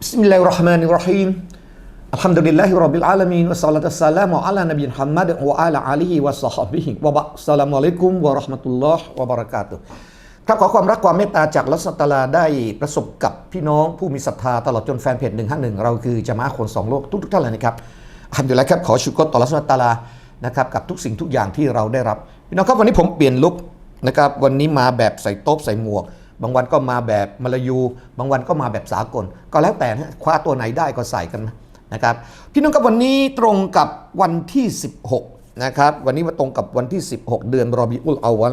بسم الله الرحمن الرحيم الحمد لله رب العالمين والصلاة والسلام على نبي محمد وعلى آله وصحبه وبعد السلام عليكم ورحمة الله وبركاته ครับขอความรักความเมตตาจากลัสตาลาได้ประสบกับพี่น้องผู้มีศรัทธาตลอดจนแฟนเพจ151 เราคือจะมาคนสองโลกทุกๆท่านเลยนะครับอัลฮัมดุลิลละครับขอชุกรต่อลัสตาลานะครับกับทุกสิ่งทุกอย่างที่เราได้รับ พี่น้องครับวันนี้ผมเปลี่ยนลุคนะครับวันนี้มาแบบใส่โต๊ะใส่หมวก บางวันก็มาแบบมลายู บางวันก็มาแบบสากล ก็แล้วแต่นะคว้าตัวไหนได้ก็ใส่กันนะครับ พี่น้องครับวันนี้ตรงกับวันที่ 16 นะครับ วันนี้มาตรงกับวันที่ 16 เดือนรอบิอุลอาวัน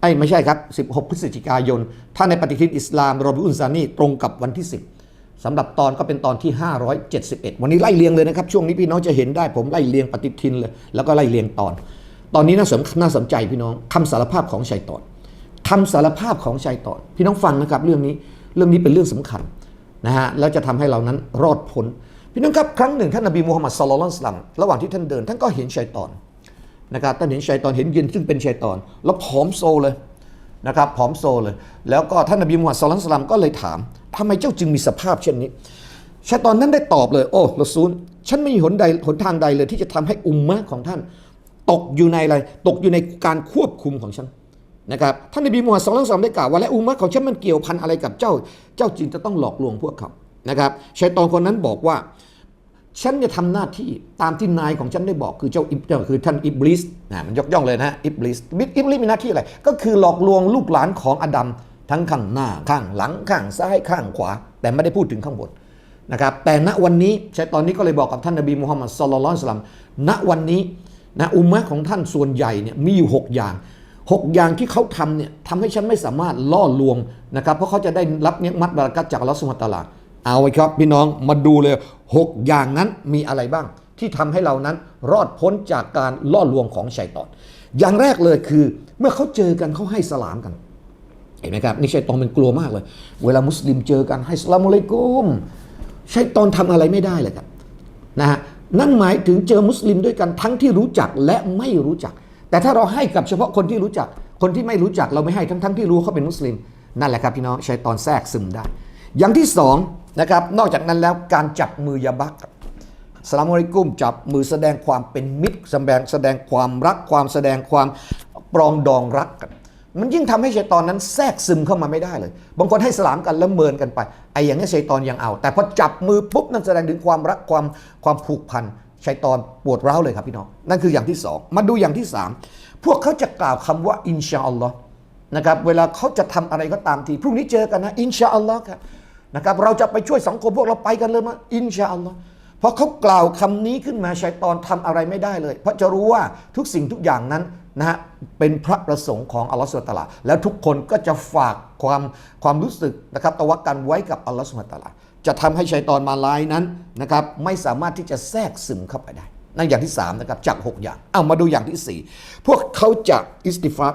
ไอ้ไม่ใช่ครับ 16 พฤศจิกายน ถ้าในปฏิทินอิสลามรอบิอุลซานีตรงกับวันที่ 10สำหรับตอนก็เป็นตอนที่ 571 วันนี้ไล่เรียงเลยนะครับ ช่วงนี้พี่น้องจะเห็นได้ผมไล่เรียงปฏิทินเลย แล้วก็ไล่เรียงตอน ตอนนี้น่าสนน่าสนใจพี่น้องคำสารภาพของชัยตอน คำสารภาพของชัยตอนพี่น้องฟังนะครับเรื่องนี้เรื่องนี้เป็นเรื่องสำคัญนะฮะแล้วจะทำให้เรานั้นรอดพ้นพี่น้องครับครั้งหนึ่งท่านนบีมูฮัมมัดสุลลัลลอฮุอะลัมระหว่างที่ท่านเดิน ท่านก็เห็นชัยตอนนะครับท่านเห็นชัยตอนเห็นยินซึ่งเป็นชัยตอน แล้วผอมโซเลยนะครับผอมโซเลย แล้วก็ท่านนบีมูฮัมมัดสุลลัลลอฮุอะลัมก็เลยถามทำไมเจ้าจึงมีสภาพเช่นนี้ชัยตอนนั้นได้ตอบเลย โอ้ละซูล ฉันไม่มีหนใดหนทางใดเลย ที่จะทำให้อุมมะของท่าน ตกอยู่ในอะไรตกอยู่ในการควบคุมของฉัน นะครับท่านนบีมูฮัมมัดสุลลัลลอฮุอะลัยฮิวะซัลลัมได้กล่าวว่าและอุมมะของฉันมันเกี่ยวพันอะไรกับเจ้า เจ้าจึงจะต้องหลอกลวงพวกเขานะครับชัยตอนคนนั้นบอกว่า ฉันจะทำหน้าที่ตามที่นายของฉันได้บอกคือเจ้าอิบเจ้าคือท่านอิบลิสนะมันยกย่องเลยนะอิบลิสบิอิบลิสมีหน้าที่อะไร ก็คือหลอกลวงลูกหลานของอดัมทั้งข้างหน้าข้างหลังข้างซ้ายข้างขวา แต่ไม่ได้พูดถึงข้างบนนะครับแต่ณวันนี้ชัยตอนนี้ก็เลยบอกกับท่านนบีมุฮัมมัดสุลลัลลอฮุลัยฮิวะซัลลัมณวันนี้นะอุมมะของท่านส่วนใหญ่เนี่ยมีอยู่ 6 อย่าง 6อย่างที่เขาทำเนี่ยทำให้ฉันไม่สามารถล่อลวงนะครับ เพราะเขาจะได้รับเนี้ยมัดบารักัตจากอัลลอฮฺสุลตาลาเอาไว้ครับพี่น้องมาดูเลย6อย่างนั้นมีอะไรบ้าง ที่ทำให้เรานั้นรอดพ้นจากการล่อลวงของชัยตอน อย่างแรกเลยคือ เมื่อเขาเจอกันเขาให้สลามกันเห็นไหมครับนี่ชัยตอนมันกลัวมากเลย เวลามุสลิมเจอกันให้สลามอะลัยกุมชัยตอนทำอะไรไม่ได้เลยครับนะฮะนั่นหมายถึงเจอมุสลิมด้วยกันทั้งที่รู้จักและไม่รู้จัก แต่ถ้าเราให้กับเฉพาะคนที่รู้จัก คนที่ไม่รู้จักเราไม่ให้ทั้งทั้งที่รู้เขาเป็นมุสลิม นั่นแหละครับพี่น้องชัยตอนแทรกซึมได้ อย่างที่สองนะครับนอกจากนั้นแล้วการจับมือยาบักสลามอะลัยกุมจับมือแสดงความเป็นมิตรแสดงแสดงความรักความแสดงความปรองดองรักกันมันยิ่งทำให้ชัยตอนนั้นแทรกซึมเข้ามาไม่ได้เลย บางคนให้สลามกันแล้วเมินกันไปไอ้อย่างนี้ชัยตอนยังเอา แต่พอจับมือปุ๊บนั่นแสดงถึงความรักความความผูกพัน ชัยตอนปวดร้าวเลยครับพี่น้อง นั่นคืออย่างที่สองมาดูอย่างที่สามพวกเขาจะกล่าวคำว่าอินชาอัลลอฮ์นะครับเวลาเขาจะทำอะไรก็ตามที พรุ่งนี้เจอกันนะอินชาอัลลอฮ์ครับนะครับเราจะไปช่วยสังคมพวกเราไปกันเลยมั้ยอินชาอัลลอฮ์เพราะเขากล่าวคำนี้ขึ้นมาชัยตอนทำอะไรไม่ได้เลย เพราะจะรู้ว่าทุกสิ่งทุกอย่างนั้นนะฮะเป็นพระประสงค์ของอัลลอฮฺสุลตาราแล้วทุกคนก็จะฝากความความรู้สึกนะครับตะวักกันไว้กับอัลลอฮฺสุลตารา จะทำให้ชัยตอนมาลายนั้นนะครับไม่สามารถที่จะแทรกซึมเข้าไปได้ นั่นอย่างที่3นะครับจาก 6 อย่าง เอามาดูอย่างที่ 4 พวกเขาจะอิสติฟัต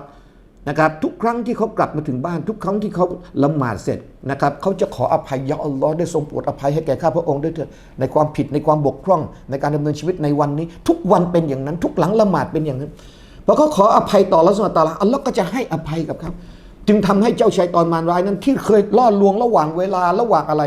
นะครับทุกครั้งที่เขากลับมาถึงบ้าน ทุกครั้งที่เขาละหมาดเสร็จนะครับเขาจะขออภัยยาอัลลอฮ์ได้ทรงโปรดอภัยให้แก่ข้าพระองค์ด้วยเถิดในความผิดในความบกพร่องในการดำเนินชีวิตในวันนี้ ทุกวันเป็นอย่างนั้น ทุกหลังละหมาดเป็นอย่างนั้นพอเขาขออภัยต่อละสุลตาละอัลลอฮ์ก็จะให้อภัยกับเขาจึงทำให้เจ้าชายตอนมารร้ายนั้นที่เคยล่อลวงระหว่างเวลาระหว่างอะไร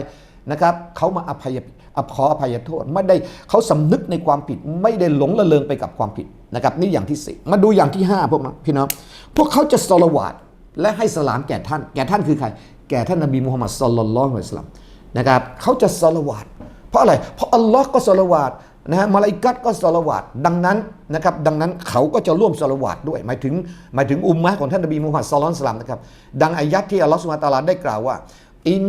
นะครับเขามาอภัยอขออภัยโทษไม่ได้เขาสำนึกในความผิดไม่ได้หลงละเลงไปกับความผิดนะครับนี่อย่างที่สี่มาดูอย่างที่ห้าพวกพี่น้องพวกเขาจะสลวาดและให้สลามแก่ท่าน แก่ท่านคือใคร แก่ท่านนบีมุฮัมมัดสุลลัลลอฮุอะลัยฮิวะซัลลัมนะครับเขาจะสลวาดเพราะอะไร เพราะอัลลอฮ์ก็สลวาดนะฮะมาลาอิกัตก็สลวาดดังนั้นนะครับดังนั้นเขาก็จะร่วมสลวาดด้วยหมายถึงหมายถึงอุมมะของท่านนบีมุฮัมมัดสุลลัลลอฮุอะลัยฮิวะซัลลัมนะครับดังอายัดที่อัลลอฮ์สุบฮานตะอาลาได้กล่าวว่า อิน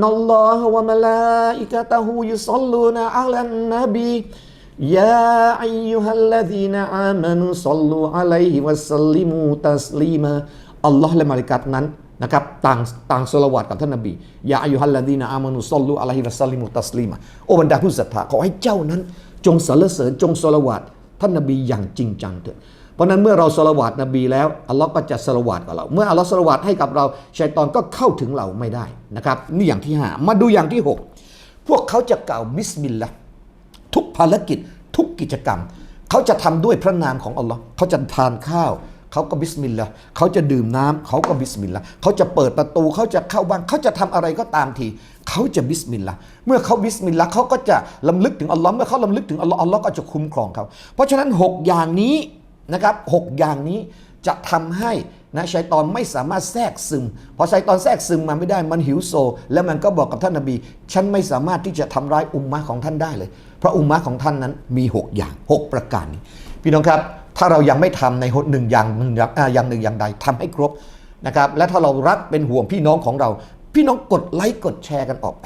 นัลลอฮะวะมะลาอิกะตะฮูยุศ็อลลูนะอะลันนบียาอัยยุฮัลลซีนอามานุศ็อลลูอะลัยฮิวะซัลลิมูตัสลีมาอัลลอฮ์และมาลิกัตนั้นนะครับต่างต่างสละวัดกับท่านนบียาอายุฮัลลาดีนะอามานุซอลลูอะลัยฮิวะซัลลิมุตัสลีมาโอ้บรรดาผู้ศรัทธาขอให้เจ้านั้น จงสรรเสริญจงสละวัดท่านนบีอย่างจริงจังเถิดเพ ราะนั้นเมื่อเราสละวัดนบีแล้วอัลลอฮ์ก็จะสละวัดกับเรา เมื่ออัลลอฮ์สละวัดให้กับเราชัยตอนก็เข้าถึงเราไม่ได้นะครับนี่อย่างที่ห้ามาดูอย่างที่หกพวกเขาจะกล่าวบิสมิลลาห์ทุกภารกิจทุกกิจกรรม เขาจะทำด้วยพระนามของอัลลอฮ์เขาจะทานข้าวเขาก็บิสมิลลาห์เขาจะดื่มน้ำเขาก็บิสมิลลาห์เขาจะเปิดประตูเขาจะเข้าบ้านเขาจะทำอะไรก็ตามที เขาจะบิสมิลลาห์เมื่อเขาบิสมิลลาห์เขาก็จะลำลึกถึงอัลลอฮ์เมื่อเขาลำลึกถึงอัลลอฮ์อัลลอฮ์ก็จะคุ้มครองเขาเพราะฉะนั้นหกอย่างนี้ นะครับหกอย่างนี้จะทำให้นะชัยตอนไม่สามารถแทรกซึม พอชัยตอนแทรกซึมมาไม่ได้มันหิวโซ แล้วมันก็บอกกับท่านนบี ฉันไม่สามารถที่จะทำร้ายอุมมะของท่านได้เลย เพราะอุมมะของท่านนั้นมี 6 อย่าง 6 ประการนี้พี่น้องครับถ้าเรายังไม่ทำในหนึ่งอย่างหนึ่งอย่างหนึ่งอย่างใดทำให้ครบนะครับและถ้าเรารักเป็นห่วงพี่น้องของเรา พี่น้องกดไลค์กดแชร์กันออกไป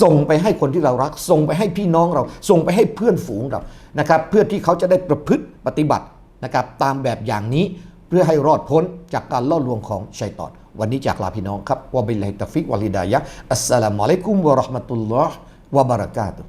ส่งไปให้คนที่เรารัก ส่งไปให้พี่น้องเรา ส่งไปให้เพื่อนฝูงเรานะครับเพื่อที่เขาจะได้ประพฤติปฏิบัติ นะครับตามแบบอย่างนี้เพื่อให้รอดพ้นจากการล่อลวงของชัยตอน วันนี้จากลาพี่น้องครับวะบิลลาฮิตฟิกวะลิดายะอัสสลามุอะลัยกุมวะเราะห์มะตุลลอฮ์วะบะเราะกาตุฮ์